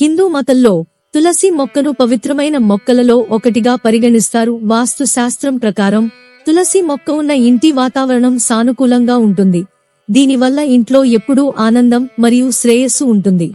హిందూ మతంలో తులసి మొక్కను పవిత్రమైన మొక్కలలో ఒకటిగా పరిగణిస్తారు. వాస్తు శాస్త్రం ప్రకారం తులసి మొక్క ఉన్న ఇంటి వాతావరణం సానుకూలంగా ఉంటుంది. దీనివల్ల ఇంట్లో ఎప్పుడూ ఆనందం మరియు శ్రేయస్సు ఉంటుంది.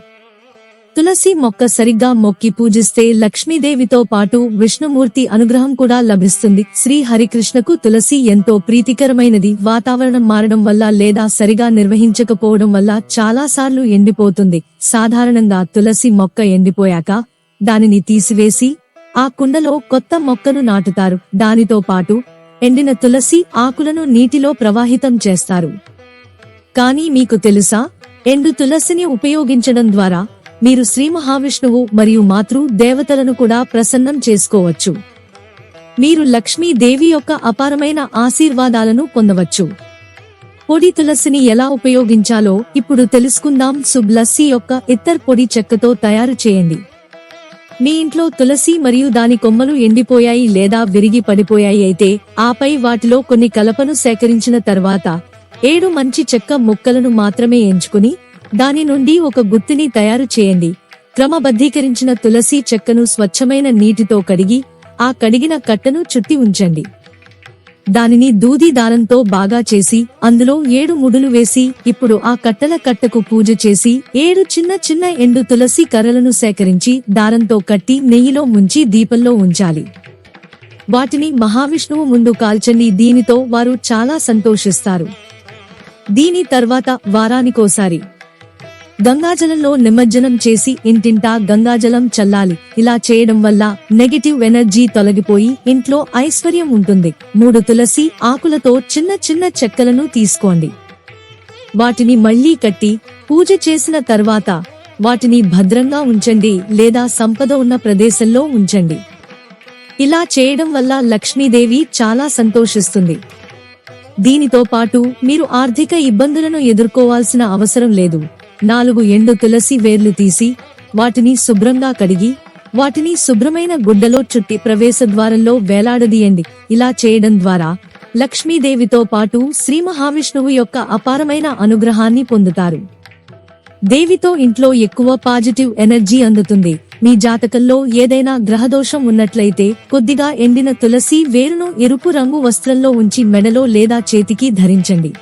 తులసి మొక్క సరిగ్గా మొక్కి పూజిస్తే లక్ష్మీదేవితో పాటు విష్ణుమూర్తి అనుగ్రహం కూడా లభిస్తుంది. శ్రీ హరికృష్ణకు తులసి ఎంతో ప్రీతికరమైనది. వాతావరణం మారడం వల్ల లేదా సరిగా నిర్వహించకపోవడం వల్ల చాలా సార్లు ఎండిపోతుంది. సాధారణంగా తులసి మొక్క ఎండిపోయాక దానిని తీసివేసి ఆ కుండలో కొత్త మొక్కను నాటుతారు. దానితో పాటు ఎండిన తులసి ఆకులను నీటిలో ప్రవాహితం చేస్తారు. కానీ మీకు తెలుసా? ఎండు తులసిని ఉపయోగించడం ద్వారా మీరు శ్రీ మహావిష్ణువు మరియు మాతృ దేవతలను కూడా ప్రసన్నం చేసుకోవచ్చు. మీరు లక్ష్మీదేవి యొక్క అపారమైన ఆశీర్వాదాలను పొందవచ్చు. పొడి తులసిని ఎలా ఉపయోగించాలో ఇప్పుడు తెలుసుకుందాం. సుబ్ లస్సీ యొక్క ఇత్తర్ పొడి చెక్కతో తయారు చేయండి. మీ ఇంట్లో తులసి మరియు దాని కొమ్మలు ఎండిపోయాయి లేదా విరిగి పడిపోయాయి అయితే ఆపై వాటిలో కొన్ని కలపను సేకరించిన తర్వాత ఏడు మంచి చెక్క ముక్కలను మాత్రమే ఎంచుకుని దాని నుండి ఒక గుత్తిని తయారు చేయండి. క్రమబద్ధీకరించిన తులసి చెక్కను స్వచ్ఛమైన నీటితో కడిగి ఆ కడిగిన కట్టను చుట్టి ఉంచండి. దానిని దూది దారంతో బాగా చేసి అందులో ఏడు ముడులు వేసి ఇప్పుడు ఆ కట్టల కట్టకు పూజ చేసి ఏడు చిన్న చిన్న ఎండు తులసి కర్రలను సేకరించి దారంతో కట్టి నెయ్యిలో ముంచి దీపంలో ఉంచాలి. వాటిని మహావిష్ణువు ముందు కాల్చండి. దీనితో వారు చాలా సంతోషిస్తారు. దీని తర్వాత వారానికోసారి. గంగాజలంలో నిమజ్జనం చేసి ఇంటింటా గంగాజలం చల్లాలి. ఇలా చేయడం వల్ల నెగటివ్ ఎనర్జీ తొలగిపోయి ఇంట్లో ఐశ్వర్యం ఉంటుంది. మూడు తులసి ఆకులతో చిన్న చిన్న చెక్కలను తీసుకోండి. వాటిని మళ్ళీ కట్టి పూజ చేసిన తర్వాత వాటిని భద్రంగా ఉంచండి లేదా సంపద ఉన్న ప్రదేశంలో ఉంచండి. ఇలా చేయడం వల్ల లక్ష్మీదేవి చాలా సంతోషిస్తుంది. దీనితో పాటు మీరు ఆర్థిక ఇబ్బందులను ఎదుర్కోవాల్సిన అవసరం లేదు. నాలుగు ఎండు తులసి వేర్లు తీసి వాటిని శుభ్రంగా కడిగి వాటిని శుభ్రమైన గుడ్డలో చుట్టి ప్రవేశ ద్వారంలో వేలాడదీయండి. ఇలా చేయడం ద్వారా లక్ష్మీదేవితో పాటు శ్రీ మహావిష్ణువు యొక్క అపారమైన అనుగ్రహాన్ని పొందుతారు. దేవితో ఇంట్లో ఎక్కువ పాజిటివ్ ఎనర్జీ అందుతుంది. మీ జాతకంలో ఏదైనా గ్రహదోషం ఉన్నట్లయితే కొద్దిగా ఎండిన తులసి వేరును ఎరుపు రంగు వస్త్రంలో ఉంచి మెడలో లేదా చేతికి ధరించండి.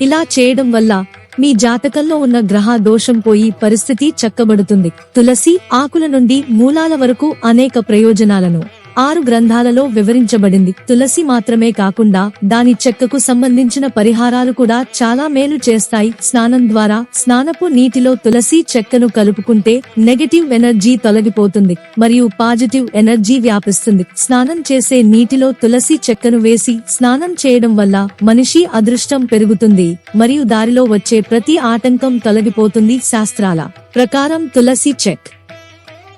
ఇలా చేయడం వల్ల మీ జాతకంలో ఉన్న గ్రహ దోషం పోయి పరిస్థితి చక్కబడుతుంది. తులసి ఆకుల నుండి మూలాల వరకు అనేక ప్రయోజనాలను. ఆరు గ్రంథాలలో వివరించబడింది. తులసి మాత్రమే కాకుండా దాని చెక్కకు సంబంధించిన పరిహారాలు కూడా చాలా మేలు చేస్తాయి. స్నానం ద్వారా స్నానపు నీటిలో తులసి చెక్కను కలుపుకుంటే నెగటివ్ ఎనర్జీ తొలగిపోతుంది మరియు పాజిటివ్ ఎనర్జీ వ్యాపిస్తుంది. స్నానం చేసే నీటిలో తులసి చెక్కను వేసి స్నానం చేయడం వల్ల మనిషి అదృష్టం పెరుగుతుంది మరియు దారిలో వచ్చే ప్రతి ఆటంకం తొలగిపోతుంది శాస్త్రాల ప్రకారం తులసి చెక్.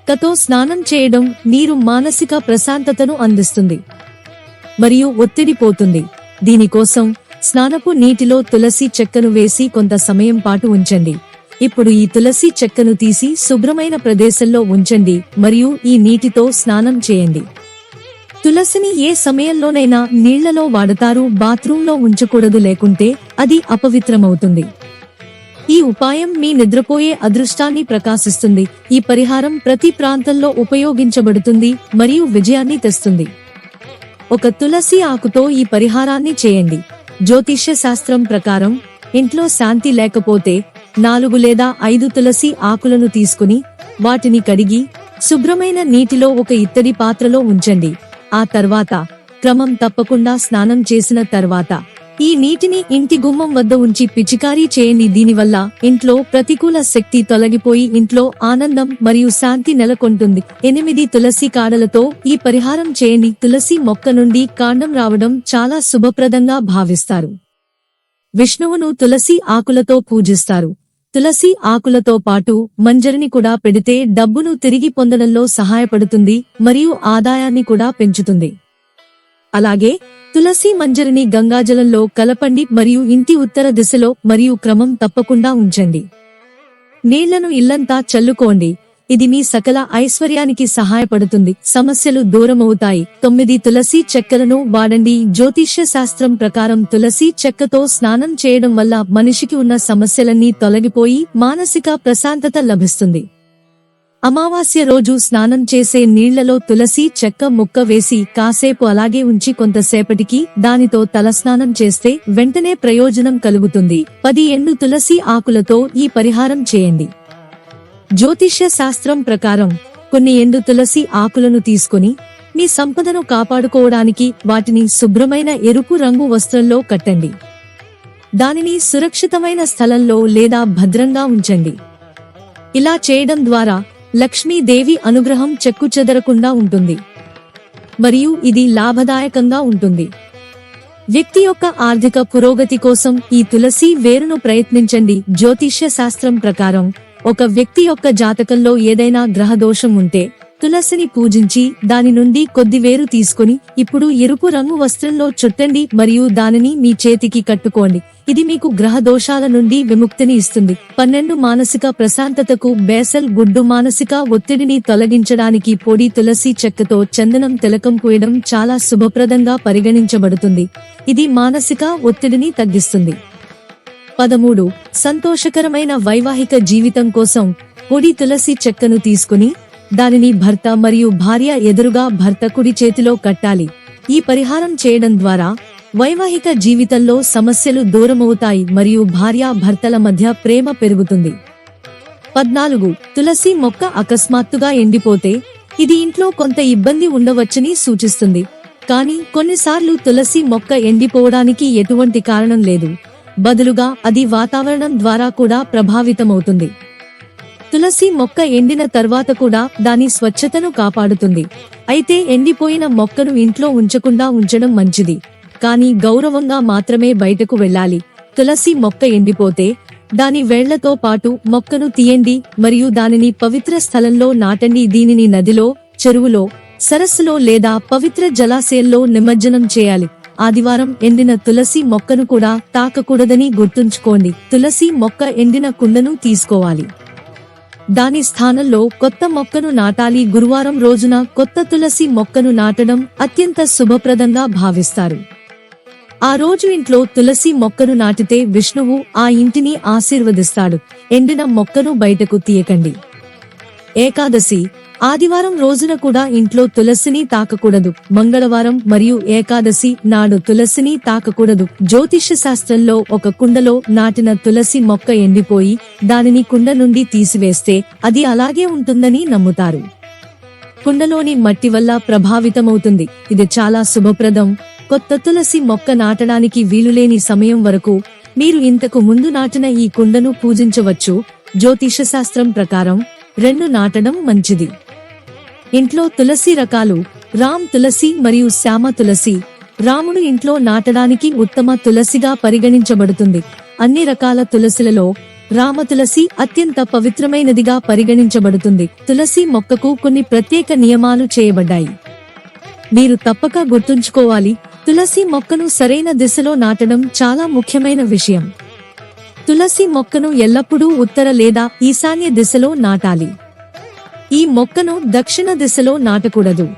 కతో స్నానం చేయడం నీరు మానసిక ప్రశాంతతను అందిస్తుంది. మరియు ఒత్తిడి పోతుంది. దీనికోసం స్నానపు నీటిలో తులసి చెక్కను వేసి కొంత సమయం పాటు ఉంచండి. ఇప్పుడు ఈ తులసి చెక్కను తీసి శుభ్రమైన ప్రదేశంలో ఉంచండి మరియు ఈ నీటితో స్నానం చేయండి. తులసిని ఏ సమయంలోనైనా నీళ్ళలో వాడతారు బాత్రూంలో ఉంచకూడదు లేకుంటే అది అపవిత్రమవుతుంది. ఈ ఉపాయం మీ నిద్రపోయే అదృష్టాన్ని ప్రకాశిస్తుంది. ఈ పరిహారం ప్రతి ప్రాంతంలో ఉపయోగించబడుతుంది మరియు విజయాన్ని తెస్తుంది. ఒక తులసి ఆకుతో ఈ పరిహారాన్ని చేయండి. జ్యోతిష్య శాస్త్రం ప్రకారం ఇంట్లో శాంతి లేకపోతే నాలుగు లేదా ఐదు తులసి ఆకులను తీసుకుని వాటిని కడిగి శుభ్రమైన నీటిలో ఒక ఇత్తడి పాత్రలో ఉంచండి. ఆ తర్వాత క్రమం తప్పకుండా స్నానం చేసిన తర్వాత ఈ నీటిని ఇంటి గుమ్మం వద్ద ఉంచి పిచికారీ చేయండి దీనివల్ల ఇంట్లో ప్రతికూల శక్తి తొలగిపోయి ఇంట్లో ఆనందం మరియు శాంతి నెలకొంటుంది. ఎనిమిది తులసి కాడలతో ఈ పరిహారం చేయండి తులసి మొక్క నుండి కాండం రావడం చాలా శుభప్రదంగా భావిస్తారు. విష్ణువును తులసి ఆకులతో పూజిస్తారు. తులసి ఆకులతో పాటు మంజరిని కూడా పెడితే డబ్బును తిరిగి పొందడంలో సహాయపడుతుంది మరియు ఆదాయాన్ని కూడా పెంచుతుంది. అలాగే తులసి మంజరిని గంగాజలంలో కలపండి మరియు ఇంటి ఉత్తర దిశలో మరియు క్రమం తప్పకుండా ఉంచండి. నీళ్ళను ఇల్లంతా చల్లుకోండి. ఇది మీ సకల ఐశ్వర్యానికి సహాయపడుతుంది. సమస్యలు దూరమవుతాయి. తొమ్మిది తులసి చెక్కలను వాడండి. జ్యోతిష్య శాస్త్రం ప్రకారం తులసి చెక్కతో స్నానం చేయడం వల్ల మనిషికి ఉన్న సమస్యలన్నీ తొలగిపోయి మానసిక ప్రశాంతత లభిస్తుంది. అమావాస్య రోజు స్నానం చేసే నీళ్ళలో తులసి చెక్క ముక్క వేసి కాసేపు అలాగే ఉంచి కొంతసేపటికి దానితో తలస్నానం చేస్తే వెంటనే ప్రయోజనం కలుగుతుంది. పది ఎండు తులసి ఆకులతో ఈ పరిహారం చేయండి. జ్యోతిష్య శాస్త్రం ప్రకారం కొన్ని ఎండు తులసి ఆకులను తీసుకుని మీ సంపదను కాపాడుకోవడానికి వాటిని శుభ్రమైన ఎరుపు రంగు వస్త్రంలో కట్టండి. దానిని సురక్షితమైన స్థలంలో లేదా భద్రంగా ఉంచండి. ఇలా చేయడం ద్వారా లక్ష్మీదేవి అనుగ్రహం చెక్కుచెదరకుండా ఉంటుంది. మరియు ఇది లాభదాయకంగా ఉంటుంది. వ్యక్తి యొక్క ఆర్థిక పురోగతి కోసం ఈ తులసి వేరును ప్రయత్నించండి. జ్యోతిష్య శాస్త్రం ప్రకారం ఒక వ్యక్తి యొక్క జాతకంలో ఏదైనా గ్రహ దోషం ఉంటే తులసిని పూజించి దాని నుండి కొద్ది వేరు తీసుకుని ఇప్పుడు ఎరుపు రంగు వస్త్రంలో చుట్టండి మరియు దానిని మీ చేతికి కట్టుకోండి. ఇది మీకు గ్రహ దోషాల నుండి విముక్తిని ఇస్తుంది. పన్నెండు మానసిక ప్రశాంతతకు బేసల్ గుడ్డు మానసిక ఒత్తిడిని తొలగించడానికి పొడి తులసి చెక్కతో చందనం తిలకం పూయడం చాలా శుభప్రదంగా పరిగణించబడుతుంది. ఇది మానసిక ఒత్తిడిని తగ్గిస్తుంది. పదమూడు. సంతోషకరమైన వైవాహిక జీవితం కోసం పొడి తులసి చెక్కను తీసుకుని దానిని భర్త మరియు భార్య ఎదురుగా భర్త కుడి చేతిలో కట్టాలి. ఈ పరిహారం చేయడం ద్వారా వైవాహిక జీవితంలో సమస్యలు దూరమవుతాయి మరియు భార్య భర్తల మధ్య ప్రేమ పెరుగుతుంది. పద్నాలుగు. తులసి మొక్క అకస్మాత్తుగా ఎండిపోతే ఇది ఇంట్లో కొంత ఇబ్బంది ఉండవచ్చని సూచిస్తుంది. కానీ కొన్నిసార్లు తులసి మొక్క ఎండిపోవడానికి ఎటువంటి కారణం లేదు. బదులుగా అది వాతావరణం ద్వారా కూడా ప్రభావితమవుతుంది. తులసి మొక్క ఎండిన తర్వాత కూడా దాని స్వచ్ఛతను కాపాడుతుంది. అయితే ఎండిపోయిన మొక్కను ఇంట్లో ఉంచకుండా ఉంచడం మంచిది. కానీ గౌరవంగా మాత్రమే బయటకు వెళ్ళాలి. తులసి మొక్క ఎండిపోతే దాని వేళ్ళతో పాటు మొక్కను తీయండి మరియు దానిని పవిత్ర స్థలంలో నాటండి. దీనిని నదిలో చెరువులో సరస్సులో లేదా పవిత్ర జలాశయంలో నిమజ్జనం చేయాలి. ఆదివారం ఎండిన తులసి మొక్కను కూడా తాకకూడదని గుర్తుంచుకోండి. తులసి మొక్క ఎండిన కుండను తీసుకోవాలి. దాని స్థానంలో కొత్త మొక్కను నాటాలి గురువారం రోజున కొత్త తులసి మొక్కను నాటడం అత్యంత శుభప్రదంగా భావిస్తారు. ఆ రోజు ఇంట్లో తులసి మొక్కను నాటితే విష్ణువు ఆ ఇంటిని ఆశీర్వదిస్తాడు. ఎండిన మొక్కను బయటకు తీయకండి. ఏకాదశి ఆదివారం రోజున కూడా ఇంట్లో తులసిని తాకకూడదు. మంగళవారం మరియు ఏకాదశి నాడు తులసిని తాకకూడదు. జ్యోతిష్య శాస్త్రంలో ఒక కుండలో నాటిన తులసి మొక్క ఎండిపోయి దానిని కుండ నుండి తీసివేస్తే అది అలాగే ఉంటుందని నమ్ముతారు. కుండలోని మట్టి వల్ల ప్రభావితమవుతుంది. ఇది చాలా శుభప్రదం. కొత్త తులసి మొక్క నాటడానికి వీలులేని సమయం వరకు మీరు ఇంతకు ముందు నాటిన ఈ కుండను పూజించవచ్చు. జ్యోతిష శాస్త్రం ప్రకారం రెండు నాటడం మంచిది. ఇంట్లో తులసి రకాలు రామ్ తులసి మరియు శ్యామ తులసి. రాముడు ఇంట్లో నాటడానికి ఉత్తమ తులసిగా పరిగణించబడుతుంది. అన్ని రకాల తులసిలలో రామ తులసి అత్యంత పవిత్రమైనదిగా పరిగణించబడుతుంది. తులసి మొక్కకు కొన్ని ప్రత్యేక నియమాలు చేయబడ్డాయి. మీరు తప్పక గుర్తుంచుకోవాలి తులసి మొక్కను సరైన దిశలో నాటడం చాలా ముఖ్యమైన విషయం. తులసి మొక్కను ఎల్లప్పుడూ ఉత్తర లేదా ఈశాన్య దిశలో నాటాలి. ఈ మొక్కను దక్షిణ దిశలో నాటకూడదు.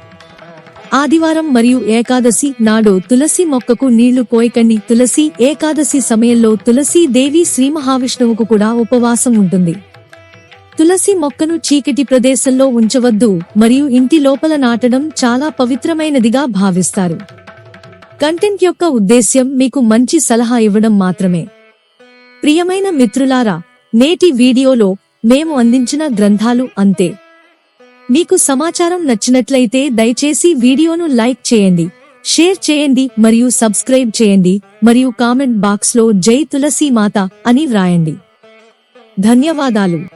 ఆదివారం మరియు ఏకాదశి నాడు తులసి మొక్కకు నీళ్ళు పోయకండి. తులసి ఏకాదశి సమయంలో తులసి దేవి శ్రీ మహావిష్ణువుకు కూడా ఉపవాసం ఉంటుంది. తులసి మొక్కను చీకటి ప్రదేశంలో ఉంచవద్దు మరియు ఇంటి లోపల నాటడం చాలా పవిత్రమైనదిగా భావిస్తారు. కంటెంట్ యొక్క ఉద్దేశ్యం మీకు మంచి సలహా ఇవ్వడం మాత్రమే. ప్రియమైన మిత్రులారా నేటి వీడియోలో మేము అందించిన గ్రంథాలు అంతే. మీకు సమాచారం నచ్చినట్లయితే దయచేసి వీడియోను లైక్ చేయండి షేర్ చేయండి మరియు సబ్స్క్రైబ్ చేయండి మరియు కామెంట్ బాక్స్లో జై తులసి మాత అని వ్రాయండి. ధన్యవాదాలు.